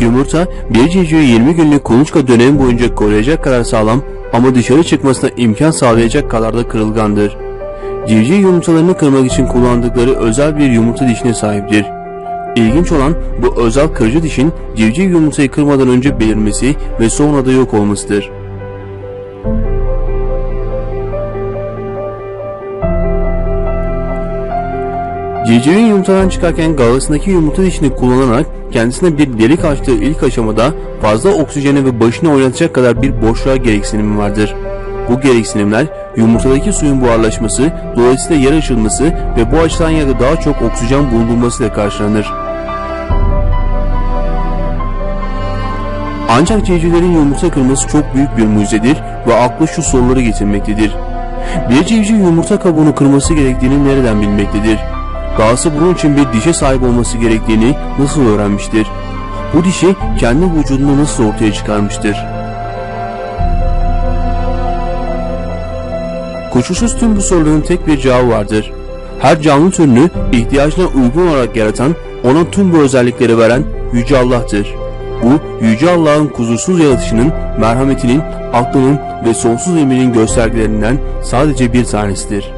Yumurta bir civcivi 20 günlük kuluçka dönemi boyunca koruyacak kadar sağlam ama dışarı çıkmasına imkan sağlayacak kadar da kırılgandır. Civciv yumurtalarını kırmak için kullandıkları özel bir yumurta dişine sahiptir. İlginç olan bu özel kırıcı dişin civciv yumurtayı kırmadan önce belirmesi ve sonra da yok olmasıdır. Civcivin yumurtadan çıkarken gagasındaki yumurta dişini kullanarak kendisine bir delik açtığı ilk aşamada fazla oksijene ve başını oynatacak kadar bir boşluğa gereksinimi vardır. Bu gereksinimler yumurtadaki suyun buharlaşması, dolayısıyla yer açılması ve bu açılan yerde daha çok oksijen bulundurmasıyla karşılanır. Ancak civcivlerin yumurta kırması çok büyük bir mucizedir ve akla şu soruları getirmektedir. Bir civciv yumurta kabuğunu kırması gerektiğini nereden bilmektedir? Gağası bunun için bir dişe sahip olması gerektiğini nasıl öğrenmiştir? Bu dişi kendi vücudunu nasıl ortaya çıkarmıştır? Kuşkusuz tüm bu soruların tek bir cevabı vardır. Her canlı türünü ihtiyacına uygun olarak yaratan, ona tüm bu özellikleri veren Yüce Allah'tır. Bu Yüce Allah'ın kusursuz yaratışının, merhametinin, aklının ve sonsuz emrinin göstergelerinden sadece bir tanesidir.